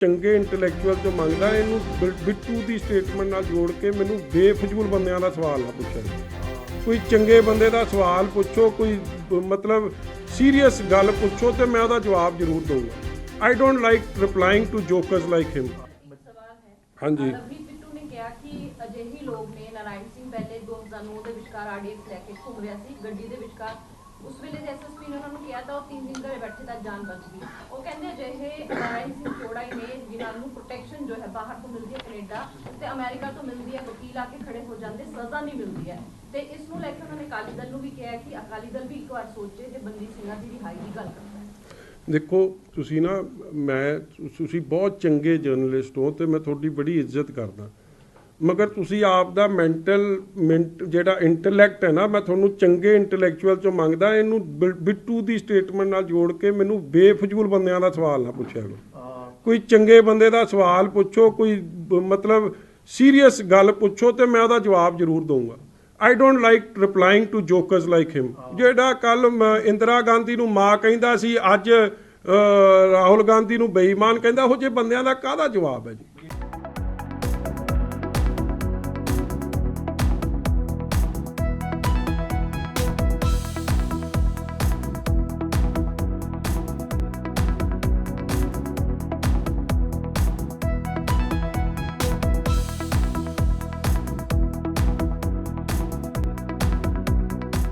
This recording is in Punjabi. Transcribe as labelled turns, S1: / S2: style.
S1: ਚੰਗੇ ਇੰਟੈਲੈਕਚੁਅਲ ਤੋਂ ਮੰਗਦਾ ਇਹਨੂੰ ਬਿੱਟੂ ਦੀ ਸਟੇਟਮੈਂਟ ਨਾਲ ਜੋੜ ਕੇ ਮੈਨੂੰ ਬੇਫਜ਼ੂਲ ਬੰਦਿਆਂ ਦਾ ਸਵਾਲ ਨਾ ਪੁੱਛਣ ਕੋਈ ਚੰਗੇ ਬੰਦੇ ਦਾ ਸਵਾਲ ਪੁੱਛੋ, ਕੋਈ ਮਤਲਬ ਸੀਰੀਅਸ ਗੱਲ ਪੁੱਛੋ ਤੇ ਮੈਂ ਉਹਦਾ ਜਵਾਬ ਜ਼ਰੂਰ ਦਊਂਗਾ। I don't like replying to jokers like him ਹਾਂਜੀ।
S2: ਬਿੱਟੂ ਨੇ ਕਿਹਾ ਕਿ ਅਜਿਹੇ ਲੋਕ ਨੇ, ਨਾਰਾਇਣ ਸਿੰਘ ਪਹਿਲੇ 2009 ਦੇ ਵਿਚਕਾਰ ਆਰਡੀਐਕਸ ਲੈ ਕੇ ਘੁੰਮ ਰਿਹਾ ਸੀ। ਗੱਡੀ ਦੇ ਵਿਚਕਾਰ ਉਸ ਵੇਲੇ ਐਸਐਸਪੀ ਨੇ ਉਹਨਾਂ ਨੂੰ ਕਿਹਾ ਤਾਂ ਉਹ ਤਿੰਨ ਦਿਨ ਘਰੇ ਬੈਠੇ ਤਾਂ ਜਾਨ ਬਚ ਗਈ। ਉਹ ਕਹਿੰਦੇ ਅਜਿਹੇ ਨਾਰਾਇਣ ਸਿੰਘ ਹੀ ਨੇ ਜਿਨ੍ਹਾਂ ਨੂੰ ਪ੍ਰੋਟੈਕਸ਼ਨ ਜੋ ਹੈ ਬਾਹਰ ਤੋਂ ਮਿਲਦੀ ਹੈ ਕੈਨੇਡਾ ਤੇ ਅਮਰੀਕਾ ਤੋਂ ਮਿਲਦੀ ਹੈ, ਵਕੀਲ ਆ ਕੇ ਖੜੇ ਹੋ ਜਾਂਦੇ, ਸਜ਼ਾ ਨਹੀਂ ਮਿਲਦੀ ਹੈ। ਤੇ ਇਸ ਨੂੰ ਲੈ ਕੇ ਉਹਨਾਂ ਨੇ ਅਕਾਲੀ ਦਲ ਨੂੰ ਵੀ ਕਿਹਾ ਕਿ ਅਕਾਲੀ ਦਲ ਵੀ ਇੱਕ ਵਾਰ ਸੋਚੇ ਜੇ ਬੰਦੀ ਸਿੰਘਾਂ ਦੀ ਰਿਹਾਈ ਦੀ ਗੱਲ ਕਰਦਾ
S1: ਦੇਖੋ, ਤੁਸੀਂ ਨਾ, ਮੈਂ ਤੁਸੀਂ ਬਹੁਤ ਚੰਗੇ ਜਰਨਲਿਸਟ ਹੋ ਤੇ ਮੈਂ ਤੁਹਾਡੀ ਬੜੀ ਇੱਜ਼ਤ ਕਰਦਾ। ਮਗਰ ਤੁਸੀਂ ਆਪ ਦਾ ਮੈਂਟਲ ਜਿਹੜਾ ਇੰਟੈਲੈਕਟ ਹੈ ਨਾ ਮੈਂ ਤੁਹਾਨੂੰ ਚੰਗੇ ਇੰਟੈਲੈਕਚੁਅਲ ਚੋਂ ਮੰਗਦਾ ਇਹਨੂੰ ਬਿੱਟੂ ਦੀ ਸਟੇਟਮੈਂਟ ਨਾਲ ਜੋੜ ਕੇ ਮੈਨੂੰ ਬੇਫਜ਼ੂਲ ਬੰਦਿਆਂ ਦਾ ਸਵਾਲ ਨਾ ਪੁੱਛਿਆ ਕਰੋ। ਕੋਈ ਚੰਗੇ ਬੰਦੇ ਦਾ ਸਵਾਲ ਪੁੱਛੋ ਕੋਈ ਮਤਲਬ ਸੀਰੀਅਸ ਗੱਲ ਪੁੱਛੋ ਤੇ ਮੈਂ ਉਹਦਾ ਜਵਾਬ ਜ਼ਰੂਰ ਦਊਂਗਾ। I don't like replying to jokers like him ਜਿਹੜਾ ਕੱਲ ਇੰਦਰਾ ਗਾਂਧੀ ਨੂੰ ਮਾਂ ਕਹਿੰਦਾ ਸੀ ਅੱਜ ਰਾਹੁਲ ਗਾਂਧੀ ਨੂੰ ਬੇਈਮਾਨ ਕਹਿੰਦਾ ਉਹ ਜੇ ਬੰਦਿਆਂ ਦਾ ਕਾਹਦਾ ਜਵਾਬ ਹੈ ਜੀ?